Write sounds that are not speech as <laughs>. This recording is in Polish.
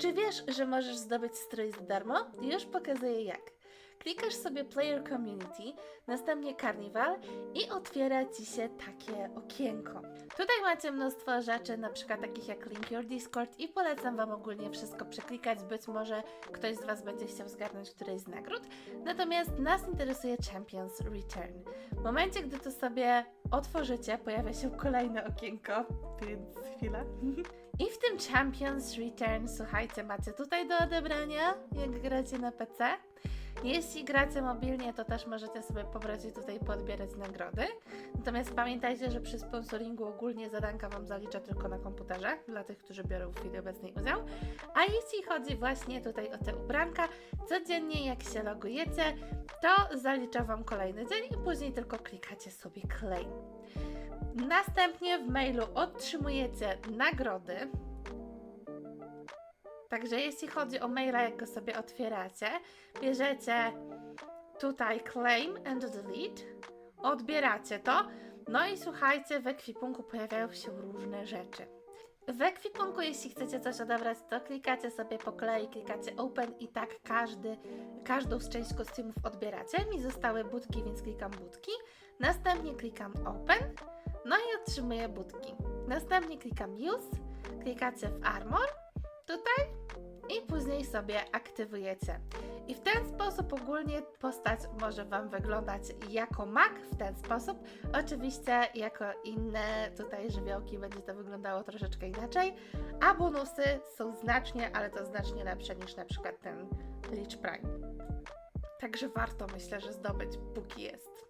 Czy wiesz, że możesz zdobyć strój za darmo? Już pokazuję jak. Klikasz sobie Player Community, następnie Carnival i otwiera Ci się takie okienko. Tutaj macie mnóstwo rzeczy, na przykład takich jak Link Your Discord i polecam Wam ogólnie wszystko przeklikać, być może ktoś z Was będzie chciał zgarnąć którejś z nagród. Natomiast nas interesuje Champions Return. W momencie, gdy to sobie otworzycie, pojawia się kolejne okienko, więc chwila. <laughs> I w tym Champions Return, słuchajcie, macie tutaj do odebrania, jak gracie na PC. Jeśli gracie mobilnie, to też możecie sobie pobrać i tutaj podbierać nagrody. Natomiast pamiętajcie, że przy sponsoringu ogólnie zadanka Wam zalicza tylko na komputerze, dla tych, którzy biorą w chwili obecnej udział. A jeśli chodzi właśnie tutaj o te ubranka, codziennie jak się logujecie, to zalicza Wam kolejny dzień i później tylko klikacie sobie claim. Następnie w mailu otrzymujecie nagrody. Także jeśli chodzi o maila, jak go sobie otwieracie, bierzecie tutaj claim and delete, odbieracie to, no i słuchajcie, w ekwipunku pojawiają się różne rzeczy. W ekwipunku, jeśli chcecie coś odebrać, to klikacie sobie po kolei, klikacie open i tak każdy, każdą z części kostiumów odbieracie. Mi zostały budki, więc klikam budki. Następnie klikam open, no i otrzymuję budki. Następnie klikam use, klikacie w armor, tutaj i później sobie aktywujecie. I w ten sposób ogólnie postać może Wam wyglądać jako mak w ten sposób. Oczywiście jako inne tutaj żywiołki będzie to wyglądało troszeczkę inaczej, a bonusy są znacznie, ale to znacznie lepsze niż na przykład ten Lich Prime. Także warto myślę, że zdobyć póki jest.